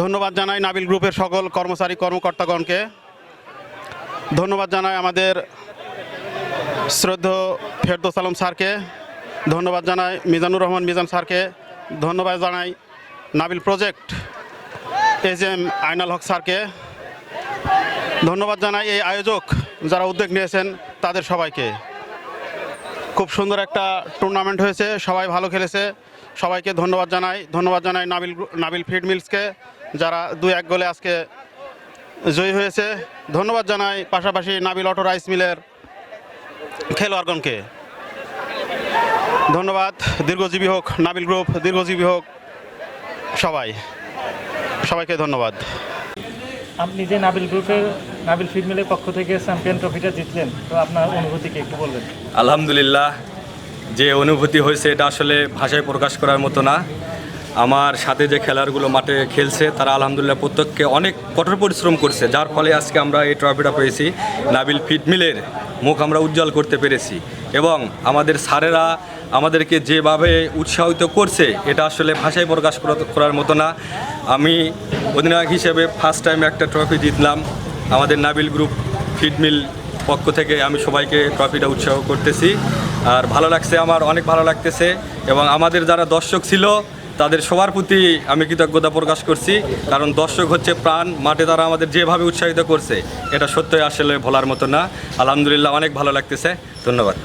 ধন্যবাদ জানাই নাবিল গ্রুপের সকল কর্মচারী কর্মকর্তাগণকে। ধন্যবাদ জানাই আমাদের শ্রদ্ধ ফেরদোস আলম স্যারকে। ধন্যবাদ জানাই মিজানুর রহমান মিজান স্যারকে। ধন্যবাদ জানাই নাবিল প্রজেক্ট এজ এম আইনাল হক স্যারকে। ধন্যবাদ জানাই এই আয়োজক যারা উদ্যোগ নিয়েছেন তাদের সবাইকে। খুব সুন্দর একটা টুর্নামেন্ট হয়েছে, সবাই ভালো খেলেছে। সবাইকে ধন্যবাদ জানাই। ধন্যবাদ জানাই নাবিল নাবিল ফিড মিলসকে। যারা দুই এক গোলে আজকে জয়ী হয়েছে। ধন্যবাদ জানাই পাশাপাশি নাবিল অটো রাইস মিলের খেলোয়াড়গণকে। ধন্যবাদ দীর্ঘজীবী হোক নাবিল গ্রুপ দীর্ঘজীবী হোক সবাই। সবাইকে ধন্যবাদ। আপনি যে নাবিল গ্রুপের নাবিল ফিড মিলের পক্ষ থেকে চ্যাম্পিয়ন ট্রফিটা জিতলেন তো আপনার অনুভূতিকে একটু বলবেন? আলহামদুলিল্লাহ যে অনুভূতি হয়েছে এটা আসলে ভাষায় প্রকাশ করার মতো না। আমার সাথে যে খেলারগুলো মাঠে খেলছে, তারা আলহামদুলিল্লাহ প্রত্যেককে অনেক কঠোর পরিশ্রম করছে, যার ফলে আজকে আমরা এই ট্রফিটা পেয়েছি, নাবিল ফিটমিলের মুখ আমরা উজ্জ্বল করতে পেরেছি। এবং আমাদের স্যারেরা আমাদেরকে যেভাবে উৎসাহিত করছে, এটা আসলে ভাষায় প্রকাশ করার মতো না। আমি অধিনায়ক হিসেবে ফার্স্ট টাইম একটা ট্রফি জিতলাম, আমাদের নাবিল গ্রুপ ফিডমিল পক্ষ থেকে আমি সবাইকে ট্রফিটা উৎসাহ করতেছি। আর ভালো লাগছে আমার, অনেক ভালো লাগতেছে। এবং আমাদের যারা দর্শক ছিল তাদের সবার প্রতি আমি কৃতজ্ঞতা প্রকাশ করছি, কারণ দর্শক হচ্ছে প্রাণ, মাঠে তারা আমাদের যেভাবে উৎসাহিত করছে, এটা সত্যই আসলে ভোলার মতো না। আলহামদুলিল্লাহ, অনেক ভালো লাগতেছে। ধন্যবাদ।